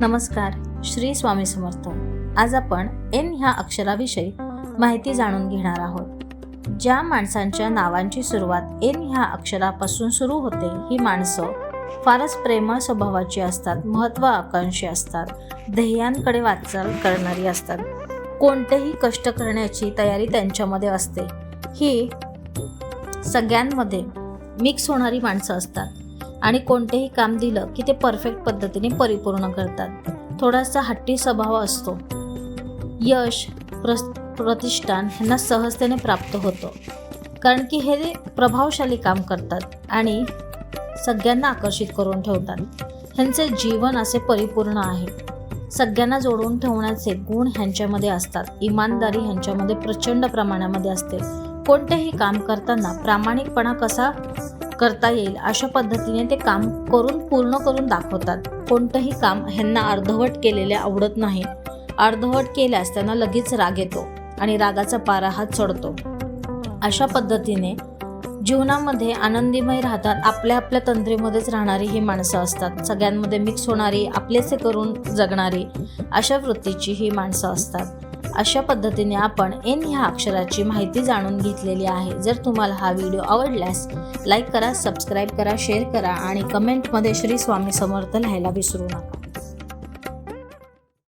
नमस्कार श्री स्वामी समर्थ. आज आपण एन ह्या अक्षराविषयी माहिती जाणून घेणार आहोत. ज्या माणसांच्या नावांची सुरुवात एन ह्या अक्षरापासून सुरू होते ही माणसं फारच प्रेमळ स्वभावाची असतात महत्वाकांक्षी असतात ध्येयांकडे वाटचाल करणारी असतात. कोणतेही कष्ट करण्याची तयारी त्यांच्यामध्ये असते. ही सगळ्यांमध्ये मिक्स होणारी माणसं असतात. आणि कोणतेही काम दिलं की ते परफेक्ट पद्धतीने परिपूर्ण करतात. थोडासा हट्टी स्वभाव असतो. यश प्रस प्रतिष्ठान ह्यांना सहजतेने प्राप्त होतं. कारण की हे प्रभावशाली काम करतात आणि सगळ्यांना आकर्षित करून ठेवतात ह्यांचे जीवन असे परिपूर्ण आहे. सगळ्यांना जोडून ठेवण्याचे गुण ह्यांच्यामध्ये असतात. इमानदारी ह्यांच्यामध्ये प्रचंड प्रमाणामध्ये असते. कोणतेही काम करताना प्रामाणिकपणा कसा करता येईल अशा पद्धतीने ते काम करून पूर्ण करून दाखवतात. कोणतंही काम ह्यांना अर्धवट केलेले आवडत नाही. अर्धवट केल्यास त्यांना लगेच राग येतो आणि रागाचा पारा हा चढतो. अशा पद्धतीने जीवनामध्ये आनंदीमय राहतात आपल्या आपल्या तंद्रीमध्येच राहणारी ही माणसं असतात. सगळ्यांमध्ये मिक्स होणारी आपलेसे करून जगणारी अशा वृत्तीची ही माणसं असतात. अशा पद्धतीने आपण एन ह्या अक्षराची माहिती जाणून घेतलेली आहे. जर तुम्हाला हा व्हिडिओ आवडल्यास लाईक करा सबस्क्राईब करा शेअर करा आणि कमेंटमध्ये श्री स्वामी समर्थ लिहायला विसरू नका.